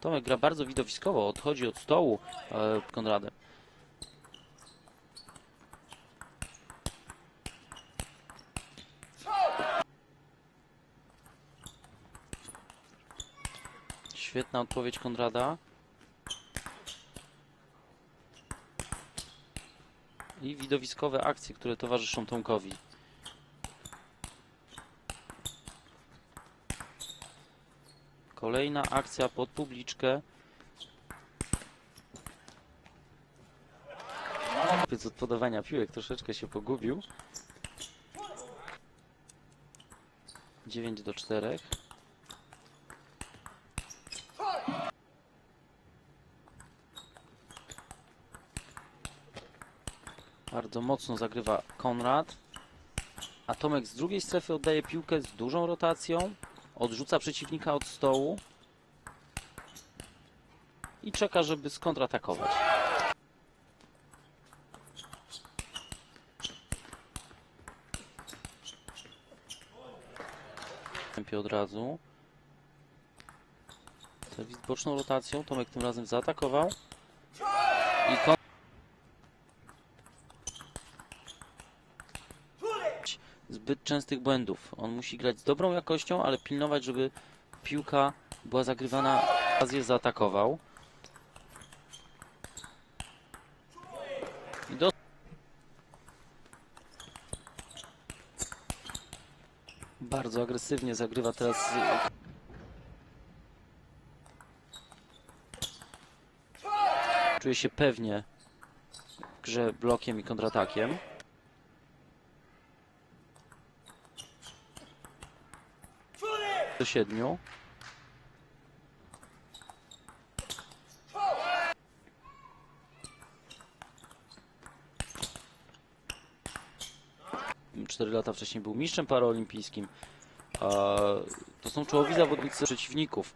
Tomek gra bardzo widowiskowo, odchodzi od stołu e, Konradem. Świetna odpowiedź Konrada. I widowiskowe akcje, które towarzyszą Tomkowi. Kolejna akcja pod publiczkę. Chłopiec od podawania piłek troszeczkę się pogubił. 9 do 4. Bardzo mocno zagrywa Konrad. A Tomek z drugiej strefy oddaje piłkę z dużą rotacją. Odrzuca przeciwnika od stołu. I czeka, żeby skontratakować. Tempie od razu. Serwis boczną rotacją. Tomek tym razem zaatakował. I zbyt częstych błędów. On musi grać z dobrą jakością, ale pilnować, żeby piłka była zagrywana. Azję zaatakował. Bardzo agresywnie zagrywa teraz. Czuje się pewnie w grze blokiem i kontratakiem. Do siedmiu. Cztery lata wcześniej był mistrzem paraolimpijskim. To są czołowi zawodnicy przeciwników.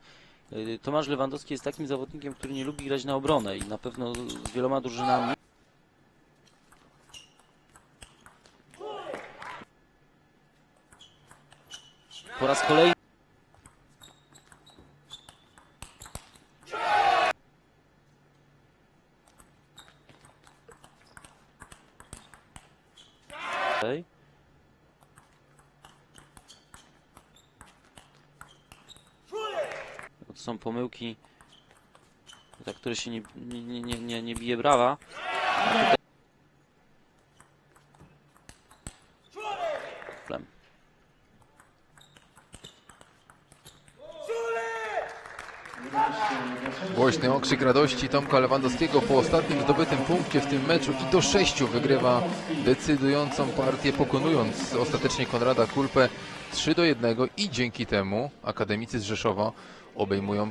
Y, Tomasz Lewandowski jest takim zawodnikiem, który nie lubi grać na obronę i na pewno z wieloma drużynami po raz kolejny Okej. To są pomyłki, za które się nie, nie, nie, nie, nie bije brawa. Głośny okrzyk radości Tomka Lewandowskiego po ostatnim zdobytym punkcie w tym meczu i do sześciu wygrywa decydującą partię, pokonując ostatecznie Konrada Kulpę 3 do 1 i dzięki temu akademicy z Rzeszowa obejmują